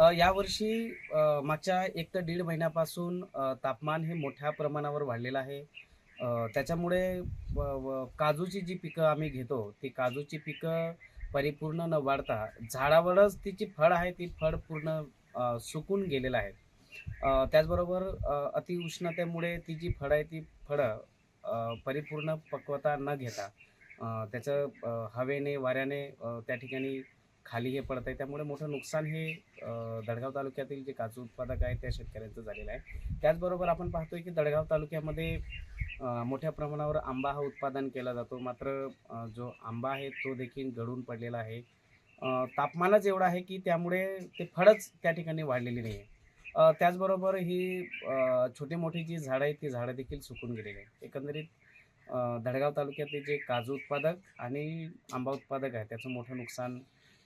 यावर्षी मागच्या एक ते दीड महिन्यापासून तापमान हे मोठ्या प्रमाणावर वाढलेलं आहे. त्याच्यामुळे काजूची जी पिकं आम्ही घेतो ती काजूची पिकं परिपूर्ण न वाढता झाडावरच तिची फळ आहे ती फळ पूर्ण सुकून गेलेलं आहे. त्याचबरोबर अतिउष्णतेमुळे ती जी फळं आहे ती फळं परिपूर्ण पक्वता न घेता त्याचं हवेने वाऱ्याने त्या ठिकाणी खाली हे पडत आहे. त्यामुळे मोठं नुकसान हे दडगाव तालुक्यातील जे काजू उत्पादक आहे त्या शेतकऱ्यांचं झालेलं आहे. त्याचबरोबर आपण पाहतोय की दडगाव तालुक्यामध्ये मोठ्या प्रमाणावर आंबा हा उत्पादन केला जातो. मात्र जो आंबा आहे तो देखील गळून पडलेला आहे. तापमानच एवढं आहे की त्यामुळे ते फळच त्या ठिकाणी वाढलेली नाही आहे त्याचबरोबर ही छोटी मोठी जी झाडं आहेत ती झाडं देखील सुकून गेलेली आहेत. एकंदरीत धडगाव दडगाव तालुक्यातले जे काजू उत्पादक आणि आंबा उत्पादक आहे त्याचं मोठं नुकसान